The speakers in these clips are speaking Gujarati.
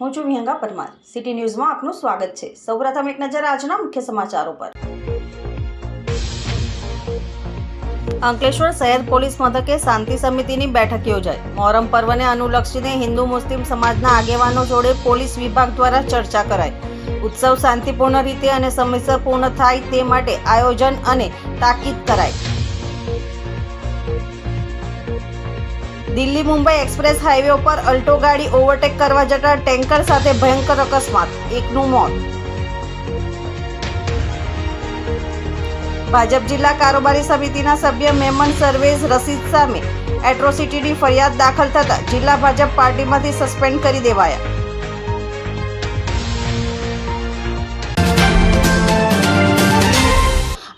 હું છું વિહંગા પરમાર. સિટી ન્યૂઝમાં આપનું સ્વાગત છે. સૌપ્રથમ એક નજર આજના મુખ્ય સમાચારો પર. અંકલેશ્વર શહેર પોલીસ મથકે શાંતિ સમિતિની બેઠક યોજાઈ. મોહરમ પર્વને અનુલક્ષીને હિન્દુ મુસ્લિમ સમાજના આગેવાનો જોડે પોલીસ વિભાગ દ્વારા ચર્ચા કરાઈ. ઉત્સવ શાંતિપૂર્ણ રીતે અને સમયસર પૂર્ણ થાય તે માટે આયોજન અને તાકીદ કરાઈ. દિલ્હી મુંબઈ એક્સપ્રેસ હાઈવે ઉપર અલ્ટો ગાડી ઓવરટેક કરવા જતા ટેન્કર સાથે ભયંકર અકસ્માત, એકનું મોત. ભાજપ જિલ્લા કારોબારી સમિતિના સભ્ય મેમન સર્વેઝ રસીદ સામે એટ્રોસિટીની ફરિયાદ દાખલ થતા જિલ્લા ભાજપ પાર્ટીમાંથી સસ્પેન્ડ કરી દેવાયા.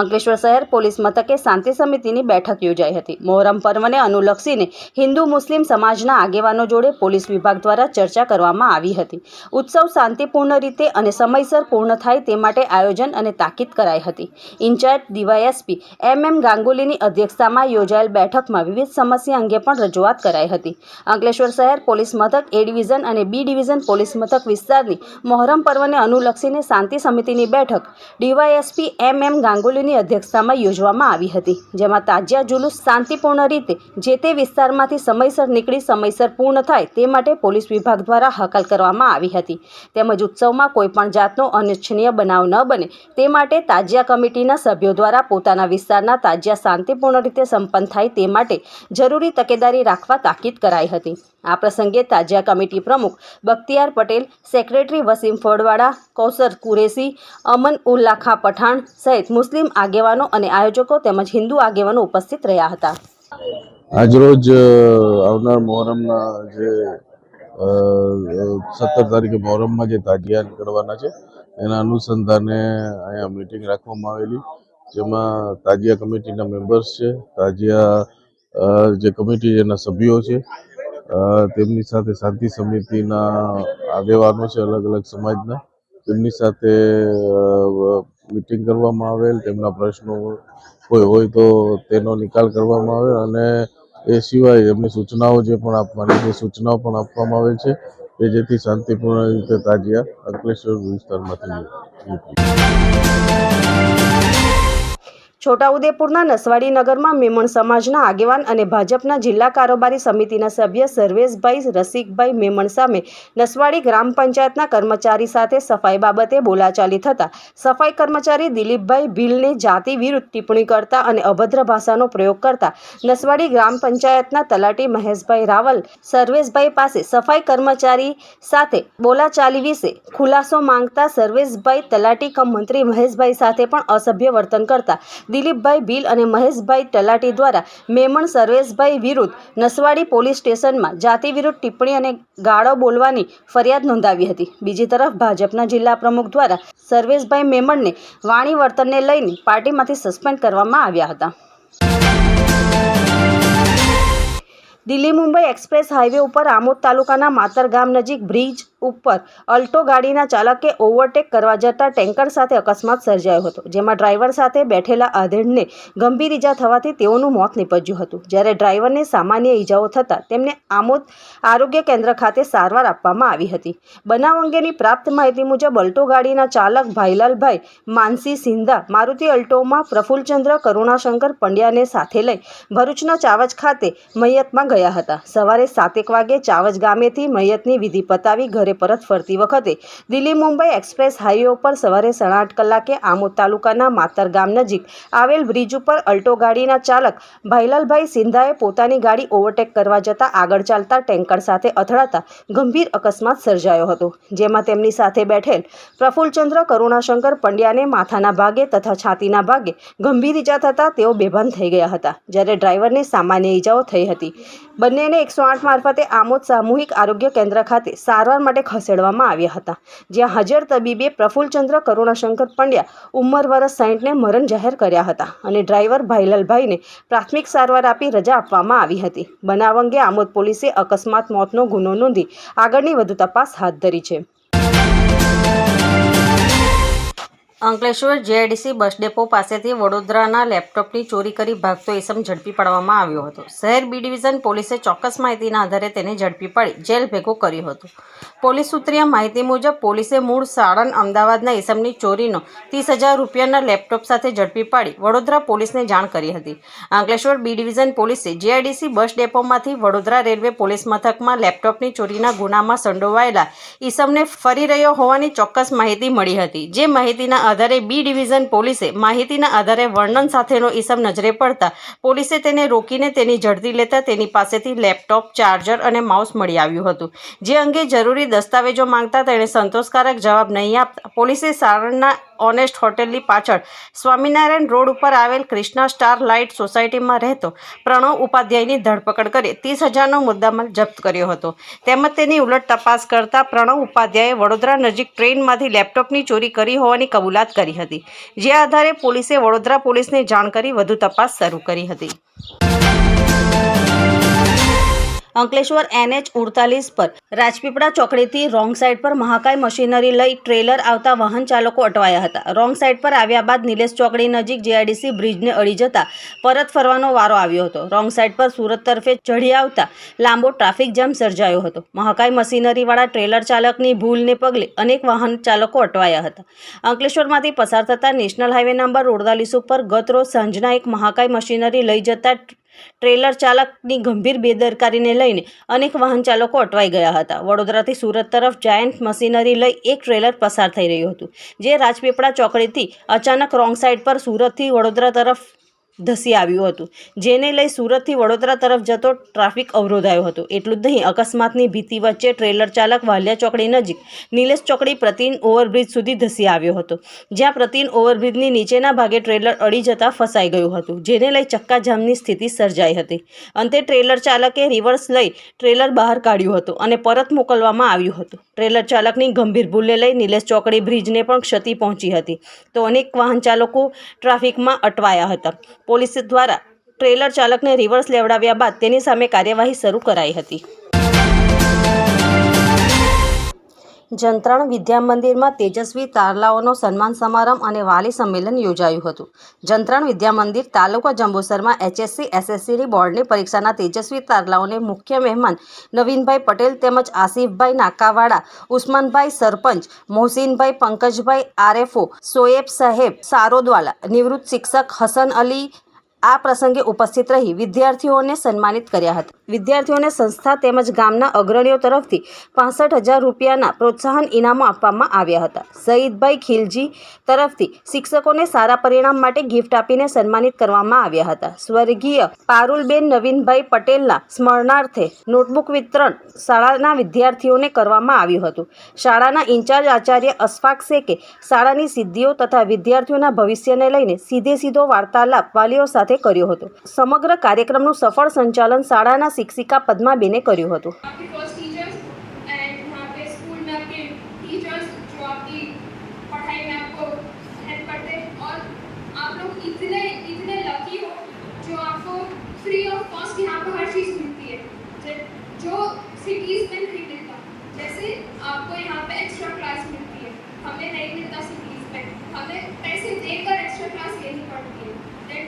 અંકલેશ્વર શહેર પોલીસ મથકે શાંતિ સમિતિની બેઠક યોજાઈ હતી. મોહરમ પર્વને અનુલક્ષીને હિન્દુ મુસ્લિમ સમાજના આગેવાનો જોડે પોલીસ વિભાગ દ્વારા ચર્ચા કરવામાં આવી હતી. ઉત્સવ શાંતિપૂર્ણ રીતે અને સમયસર પૂર્ણ થાય તે માટે આયોજન અને તાકીદ કરાઈ હતી. ઇન્ચાર્જ ડીવાયએસપી એમ એમ ગાંગુલીની અધ્યક્ષતામાં યોજાયેલ બેઠકમાં વિવિધ સમસ્યા અંગે પણ રજૂઆત કરાઈ હતી. અંકલેશ્વર શહેર પોલીસ મથક, એ ડિવિઝન અને બી ડિવિઝન પોલીસ મથક વિસ્તારની મોહરમ પર્વને અનુલક્ષીને શાંતિ સમિતિની બેઠક ડીવાયએસપી એમ એમ ગાંગુલીની અધ્યક્ષતામાં યોજવામાં આવી હતી, જેમાં તાજિયા જુલુસ શાંતિપૂર્ણ રીતે જે તે વિસ્તારમાંથી સમયસર નીકળી, સમયસર પૂર્ણ થાય તે માટે પોલીસ વિભાગ દ્વારા હકલ કરવામાં આવી હતી. તેમજ ઉત્સવમાં કોઈપણ જાતનો અનિચ્છનીય બનાવ ન બને તે માટે તાજિયા કમિટીના સભ્યો દ્વારા પોતાના વિસ્તારના તાજિયા શાંતિપૂર્ણ રીતે સંપન્ન થાય તે માટે જરૂરી તકેદારી રાખવા તાકીદ કરાઈ હતી. આ પ્રસંગે તાજિયા કમિટી પ્રમુખ બખ્તિયાર પટેલ, સેક્રેટરી વસીમ ફળવાડા કૌસર કુરેશી, અમન ઉલ્લા ખાં પઠાણ સહિત મુસ્લિમ આગેવાનો અને આયોજકો તેમજ હિન્દુ આગેવાનો ઉપસ્થિત રહ્યા હતા. આજરોજ આવનાર મોહરમના જે સત્તર તારીખે મોહરમમાં જે તાજિયા નીકળવાના છે, એના અનુસંધાને અહીંયા મિટિંગ રાખવામાં આવેલી. જેમાં તાજિયા કમિટીના મેમ્બર્સ છે, તાજિયા જે કમિટી એના સભ્યો છે તેમની સાથે શાંતિ સમિતિના આગેવાનો છે અલગ અલગ સમાજના. તેમની સાથે મિટિંગ કરવામાં આવેલ. તેમના પ્રશ્નો કોઈ હોય તો તેનો નિકાલ કરવામાં આવે અને એ સિવાય એમની સૂચનાઓ જે પણ આપવાની છે સૂચનાઓ પણ આપવામાં આવે છે કે જેથી શાંતિપૂર્ણ રીતે તાજિયા અંકલેશ્વર વિસ્તારમાંથી છોટાઉદેપુરના નસવાડી નગરમાં મેમણ સમાજના આગેવાન અને ભાજપના જિલ્લા કારોબારી સમિતિના સભ્ય સર્વેશભાઈ રસિકભાઈ મેમણ સામે નસવાડી ગ્રામ પંચાયતના કર્મચારી સાથે સફાઈ બાબતે બોલાચાલી થતા સફાઈ કર્મચારી દિલીપભાઈ ભીલને જાતિ વિરુદ્ધ ટિપ્પણી કરતા અને અભદ્ર ભાષાનો પ્રયોગ કરતા નસવાડી ગ્રામ પંચાયતના તલાટી મહેશભાઈ રાવલ સર્વેશભાઈ પાસે સફાઈ કર્મચારી સાથે બોલાચાલી વિશે ખુલાસો માંગતા સર્વેશભાઈ તલાટી કમ મંત્રી મહેશભાઈ સાથે પણ અસભ્ય વર્તન કરતા દિલીપભાઈ ભીલ અને મહેશભાઈ તલાટી દ્વારા મેમણ સર્વેશભાઈ વિરુદ્ધ નસવાડી પોલીસ સ્ટેશનમાં જાતિ વિરુદ્ધ ટિપ્પણી અને ગાળો બોલવાની ફરિયાદ નોંધાવી હતી. બીજી તરફ ભાજપના જિલ્લા પ્રમુખ દ્વારા સર્વેશભાઈ મેમણને વાણી વર્તનને લઈને પાર્ટીમાંથી સસ્પેન્ડ કરવામાં આવ્યા હતા. દિલ્હી મુંબઈ એક્સપ્રેસ હાઈવે ઉપર આમોદ તાલુકાના માતર ગામ નજીક બ્રિજ ઉપર અલ્ટો ગાડીના ચાલકે ઓવરટેક કરવા જતા ટેન્કર સાથે અકસ્માત સર્જાયો હતો, જેમાં ડ્રાઈવર સાથે બેઠેલા આધેડને ગંભીર ઈજા થવાથી તેઓનું મોત નીપજ્યું હતું. જ્યારે ડ્રાઈવરને સામાન્ય ઈજાઓ થતાં તેમને આમોદ આરોગ્ય કેન્દ્ર ખાતે સારવાર આપવામાં આવી હતી. બનાવ અંગેની પ્રાપ્ત માહિતી મુજબ, અલ્ટો ગાડીના ચાલક ભાઈલાલભાઈ માનસી સિંધા મારુતિ અલ્ટોમાં પ્રફુલ્લચંદ્ર કરુણાશંકર પંડ્યાને સાથે લઈ ભરૂચના ચાવજ ખાતે મૈયતમાં ગયા હતા. સવારે સાતેક વાગે ચાવજ ગામેથી મૈયતની વિધિ પતાવી ઘરે પરત ફરતી વખતે દિલ્હી મુંબઈ એક્સપ્રેસ હાઈવે ઉપર સવારે સાડા આઠ કલાકે આમોદ તાલુકાના માતર ગામ નજીક આવેલ બ્રિજ ઉપર અલ્ટો ગાડીના ચાલક ભાઈલાલભાઈ સિંધાએ પોતાની ગાડી ઓવરટેક કરવા જતાં આગળ ચાલતા ટેન્કર સાથે અથડાતા ગંભીર અકસ્માત સર્જાયો હતો, જેમાં તેમની સાથે બેઠેલ પ્રફુલ્લચંદ્ર કરુણાશંકર પંડ્યાને માથાના ભાગે તથા છાતીના ભાગે ગંભીર ઈજા થતાં તેઓ બેભાન થઈ ગયા હતા, જ્યારે ડ્રાઈવરને સામાન્ય ઈજાઓ થઈ હતી. બંનેને એકસો આઠ મારફતે આમોદ સામૂહિક આરોગ્ય કેન્દ્ર ખાતે સારવાર માટે ખસેડવામાં આવ્યા હતા. જ્યાં હાજર તબીબે પ્રફુલ્લચંદ્ર કરુણાશંકર પંડ્યા ઉંમર વરસ સાહીઠને મરણ જાહેર કર્યા હતા અને ડ્રાઈવર ભાઈલાલભાઈને પ્રાથમિક સારવાર આપી રજા આપવામાં આવી હતી. બનાવ અંગે આમોદ પોલીસે અકસ્માત, મોતનો ગુનો નોંધી આગળની વધુ તપાસ હાથ ધરી છે. અંકલેશ્વર જેઆઈડીસી બસ ડેપો પાસેથી વડોદરાના લેપટોપની ચોરી કરી ભાગતો ઇસમ ઝડપી પાડવામાં આવ્યો હતો. શહેર બી ડિવિઝન પોલીસે ચોક્કસ માહિતીના આધારે તેને ઝડપી પાડી જેલ ભેગો કર્યો હતો. પોલીસ સૂત્રીય માહિતી મુજબ પોલીસે મૂળ સાણંદ અમદાવાદના ઇસમની ચોરીનો ત્રીસ હજાર રૂપિયાના લેપટોપ સાથે ઝડપી પાડી વડોદરા પોલીસને જાણ કરી હતી. અંકલેશ્વર બી ડિવિઝન પોલીસે જેઆઈડીસી બસ ડેપોમાંથી વડોદરા રેલવે પોલીસ મથકમાં લેપટોપની ચોરીના ગુનામાં સંડોવાયેલા ઈસમને ફરી રહ્યો હોવાની ચોક્કસ માહિતી મળી હતી. જે માહિતીના આધારે બી ડિવિઝન પોલીસે માહિતીના આધારે વર્ણન સાથેનો ઈસમ નજરે પડતા પોલીસે તેને રોકીને તેની ઝડપી લેતા તેની પાસેથી લેપટોપ, ચાર્જર અને માઉસ મળી આવ્યું હતું. જે અંગે જરૂરી દસ્તાવેજો માંગતા તેણે સંતોષકારક જવાબ નહીં આપતા પોલીસે સારણના ઓનેસ્ટ હોટેલની પાછળ સ્વામિનારાયણ રોડ ઉપર આવેલ ક્રિષ્ના સ્ટાર લાઇટ સોસાયટીમાં રહેતો પ્રણવ ઉપાધ્યાયની ધરપકડ કરી ત્રીસ હજારનો મુદ્દામાલ જપ્ત કર્યો હતો. તેમજ તેની ઉલટ તપાસ કરતા પ્રણવ ઉપાધ્યાયે વડોદરા નજીક ટ્રેનમાંથી લેપટોપની ચોરી કરી હોવાની કબૂલાત કરી હતી. જે આધારે પોલીસે વડોદરા પોલીસને જાણ કરી વધુ તપાસ શરૂ કરી હતી. અંકલેશ્વર એનએચ ઉડતાલીસ પર. રાજપીપળા ચોકડીથી રોંગ સાઈડ પર મહાકાય મશીનરી લઈ ટ્રેલર આવતા વાહન ચાલકો અટવાયા હતા. રોંગ સાઈડ પર આવ્યા બાદ નિલેશ ચોકડી નજીક જેઆઈડીસી બ્રિજને અડી જતા પરત ફરવાનો વારો આવ્યો હતો. રોંગ સાઈડ પર સુરત તરફે ચઢી આવતા લાંબો ટ્રાફિક જામ સર્જાયો હતો. મહાકાય મશીનરીવાળા ટ્રેલર ચાલકની ભૂલને પગલે અનેક વાહન ચાલકો અટવાયા હતા. અંકલેશ્વરમાંથી પસાર થતા નેશનલ હાઈવે નંબર ઓડતાલીસ ઉપર ગત રોજ સાંજના એક મહાકાય મશીનરી લઈ જતા ટ્રેલર ચાલકની ગંભીર બેદરકારીને લઈને અનેક વાહન ચાલકો અટવાઈ ગયા હતા. વડોદરાથી સુરત તરફ જાયન્ટ મશીનરી લઈ એક ટ્રેલર પસાર થઈ રહ્યું હતું, જે રાજપીપળા ચોકડીથી અચાનક રોંગ સાઈડ પર સુરતથી વડોદરા તરફ ધસી આવ્યું હતું. જેને લઈ સુરતથી વડોદરા તરફ જતો ટ્રાફિક અવરોધાયો હતો. એટલું જ નહીં, અકસ્માતની ભીતિ વચ્ચે ટ્રેલર ચાલક વાલિયા ચોકડી નજીક નિલેશ ચોકડી પ્રતિન ઓવરબ્રિજ સુધી ધસી આવ્યો હતો. જ્યાં પ્રતિન ઓવરબ્રિજની નીચેના ભાગે ટ્રેલર અડી જતા ફસાઈ ગયું હતું, જેને લઈ ચક્કાજામની સ્થિતિ સર્જાઈ હતી. અંતે ટ્રેલર ચાલકે રિવર્સ લઈ ટ્રેલર બહાર કાઢ્યું હતું અને પરત મોકલવામાં આવ્યું હતું. ટ્રેલર ચાલકની ગંભીર ભૂલને લઈ નિલેશ ચોકડી બ્રિજને પણ ક્ષતિ પહોંચી હતી. તો અનેક વાહન ચાલકો ટ્રાફિકમાં અટવાયા હતા. પોલીસ દ્વારા ટ્રેલર ચાલકને રિવર્સ લેવડાવ્યા બાદ તેની સામે કાર્યવાહી શરૂ કરાઈ હતી. જંત્રાણ વિદ્યા મંદિરમાં તેજસ્વી તારલાઓનો સન્માન સમારંભ અને વાલી સંમેલન યોજાયું હતું. જંત્રણ વિદ્યા મંદિર તાલુકા જંબુસરમાં એચએસસી, એસએસસીની બોર્ડની પરીક્ષાના તેજસ્વી તારલાઓને મુખ્ય મહેમાન નવીનભાઈ પટેલ તેમજ આસિફભાઈ નાકાવાડા, ઉસ્માનભાઈ સરપંચ, મોહસિનભાઈ પંકજભાઈ આરએફઓ, સોએબ સાહેબ સારોદવાલા, નિવૃત્ત શિક્ષક હસન અલી આ પ્રસંગે ઉપસ્થિત રહી વિદ્યાર્થીઓને સન્માનિત કર્યા હતા. વિદ્યાર્થીઓને સંસ્થા તેમજ ગામના અગ્રણીઓ તરફથી પાસઠ હજાર રૂપિયાના પ્રોત્સાહન ઇનામો આપવામાં આવ્યા હતા. સઈદભાઈ ખીલજી તરફથી શિક્ષકોને સારા પરિણામ માટે ગિફ્ટ આપીને સન્માનિત કરવામાં આવ્યા હતા. સ્વર્ગીય પારુલબેન નવીનભાઈ પટેલના સ્મરણાર્થે નોટબુક વિતરણ શાળાના વિદ્યાર્થીઓને કરવામાં આવ્યું હતું. શાળાના ઇન્ચાર્જ આચાર્ય અશફાક શેખે શાળાની સિદ્ધિઓ તથા વિદ્યાર્થીઓના ભવિષ્યને લઈને સીધે સીધો વાર્તાલાપ વાલીઓ સાથે કર્યો હતો સમગ્ર કાર્યક્રમનું સફળ સંચાલન શાળાના શિક્ષિકા પદ્માબેને કર્યું હતું आपके फर्स्ट टीचर्स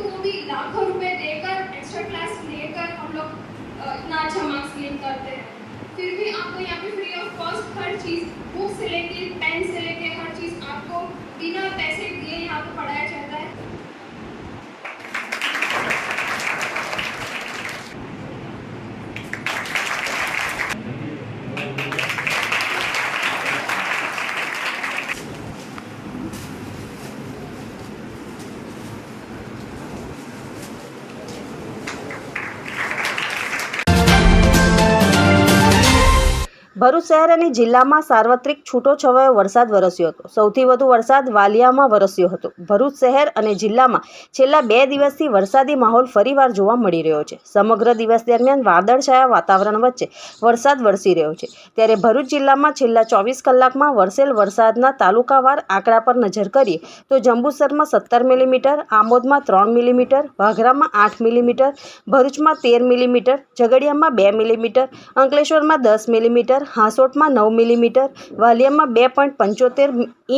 टू वो भी लाखों रुपए देकर एक्स्ट्रा क्लास लेकर हम लोग इतना अच्छा मार्क्स गेन करते हैं। फिर भी आपको यहाँ पे फ्री ऑफ़ कॉस्ट हर चीज़ बुक से लेके पेन से लेके हर चीज़ ભરૂચ શહેર અને જિલ્લામાં સાર્વત્રિક છૂટો છવાયો વરસાદ વરસ્યો હતો. સૌથી વધુ વરસાદ વાલિયામાં વરસ્યો હતો. ભરૂચ શહેર અને જિલ્લામાં છેલ્લા બે દિવસથી વરસાદી માહોલ ફરીવાર જોવા મળી રહ્યો છે. સમગ્ર દિવસ દરમિયાન વાદળછાયા વાતાવરણ વચ્ચે વરસાદ વરસી રહ્યો છે. ત્યારે ભરૂચ જિલ્લામાં છેલ્લા ચોવીસ કલાકમાં વરસેલ વરસાદના તાલુકાવાર આંકડા પર નજર કરીએ તો જંબુસરમાં સત્તર મિલીમીટર, આમોદમાં ત્રણ મિલીમીટર, વાઘરામાં આઠ મિલીમીટર, ભરૂચમાં તેર મિલીમીટર, ઝઘડિયામાં બે મિલીમીટર, અંકલેશ્વરમાં દસ મિલીમીટર હાંસોટમાં નવ મિલીમીટર વાલિયામાં બે પોઈન્ટ પંચોતેર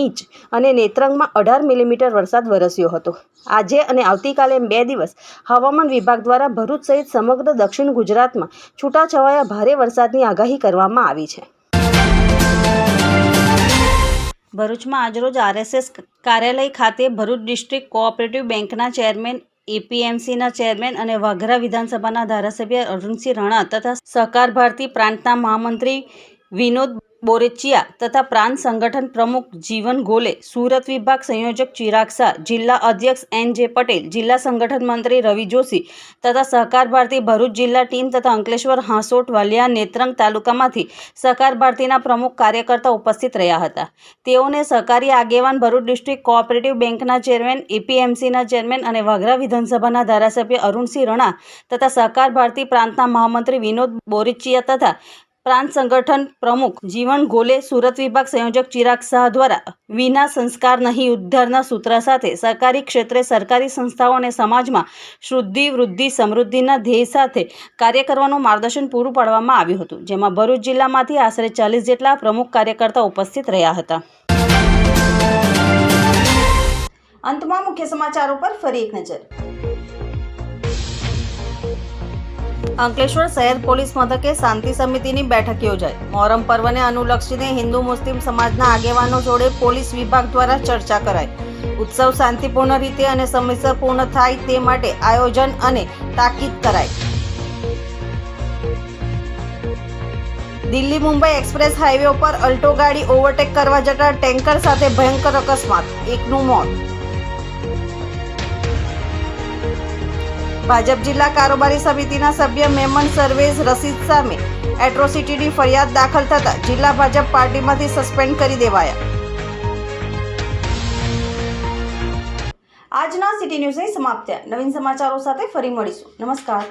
ઇંચ અને નેત્રંગમાં અઢાર મિલીમીટર વરસાદ વરસ્યો હતો. આજે અને આવતીકાલે બે દિવસ હવામાન વિભાગ દ્વારા ભરૂચ સહિત સમગ્ર દક્ષિણ ગુજરાતમાં છૂટાછવાયા ભારે વરસાદની આગાહી કરવામાં આવી છે. ભરૂચમાં આજરોજ આરએસએસ કાર્યાલય ખાતે ભરૂચ ડિસ્ટ્રિક્ટ કોઓપરેટિવ બેંકના ચેરમેન એપીએમસીના ચેરમેન અને વાઘરા વિધાનસભાના ધારાસભ્ય અરુણસિંહ રણા તથા સહકાર ભારતી પ્રાંતના મહામંત્રી વિનોદ બોરેચિયા તથા પ્રાંત સંગઠન પ્રમુખ જીવન ગોલે સુરત વિભાગ સંયોજક ચિરાગ શાહ, જિલ્લા અધ્યક્ષ એન જે પટેલ, જિલ્લા સંગઠન મંત્રી રવિ જોશી તથા સહકાર ભારતી ભરૂચ જિલ્લા ટીમ તથા અંકલેશ્વર હાંસોટ વાલિયા નેત્રંગ તાલુકામાંથી સહકાર ભારતીના પ્રમુખ કાર્યકર્તા ઉપસ્થિત રહ્યા હતા. તેઓને સહકારી આગેવાન ભરૂચ ડિસ્ટ્રિક્ટ કોઓપરેટિવ બેંકના ચેરમેન એપીએમસીના ચેરમેન અને વાઘરા વિધાનસભાના ધારાસભ્ય અરુણસિંહ રણા તથા સહકાર ભારતી પ્રાંતના મહામંત્રી વિનોદ બોરેચિયા તથા પ્રાંત સંગઠન પ્રમુખ જીવન ગોલે સુરત વિભાગ સંયોજક ચિરાગ શાહ દ્વારા વિના સંસ્કાર નહીં ઉદ્ધારના સૂત્ર સાથે સરકારી ક્ષેત્રે સરકારી સંસ્થાઓ અને સમાજમાં શુદ્ધિ, વૃદ્ધિ, સમૃદ્ધિના ધ્યેય સાથે કાર્ય કરવાનું માર્ગદર્શન પૂરું પાડવામાં આવ્યું હતું, જેમાં ભરૂચ જિલ્લામાંથી આશરે ચાલીસ જેટલા પ્રમુખ કાર્યકર્તા ઉપસ્થિત રહ્યા હતા. અંતમાં મુખ્ય સમાચારો પર ફરી એક નજર. અંકલેશ્વર શહેર પોલીસ મથકે શાંતિ સમિતિની બેઠક યોજાઈ. મોહરમ પર્વને અનુલક્ષીને હિન્દુ મુસ્લિમ સમાજના આગેવાનો જોડે પોલીસ વિભાગ દ્વારા ચર્ચા કરાઈ. ઉત્સવ શાંતિપૂર્ણ રીતે અને સમયસર પૂર્ણ થાય તે માટે આયોજન અને તાકીદ કરાઈ. દિલ્હી મુંબઈ એક્સપ્રેસ હાઈવે ઉપર અલ્ટો ગાડી ઓવરટેક કરવા જતા ટેન્કર સાથે ભયંકર અકસ્માત. એકનું મોત. ભાજપ જિલ્લા કારોબારી સમિતિના સભ્ય મેમન સર્વેઝ રસીદ સામે એટ્રોસિટીની ફરિયાદ દાખલ થતા જિલ્લા ભાજપ પાર્ટીમાંથી સસ્પેન્ડ કરી દેવાયા. આજના સિટી ન્યૂઝ અહીં સમાપ્ત નવીન સમાચારો સાથે ફરી મળીશું. નમસ્કાર.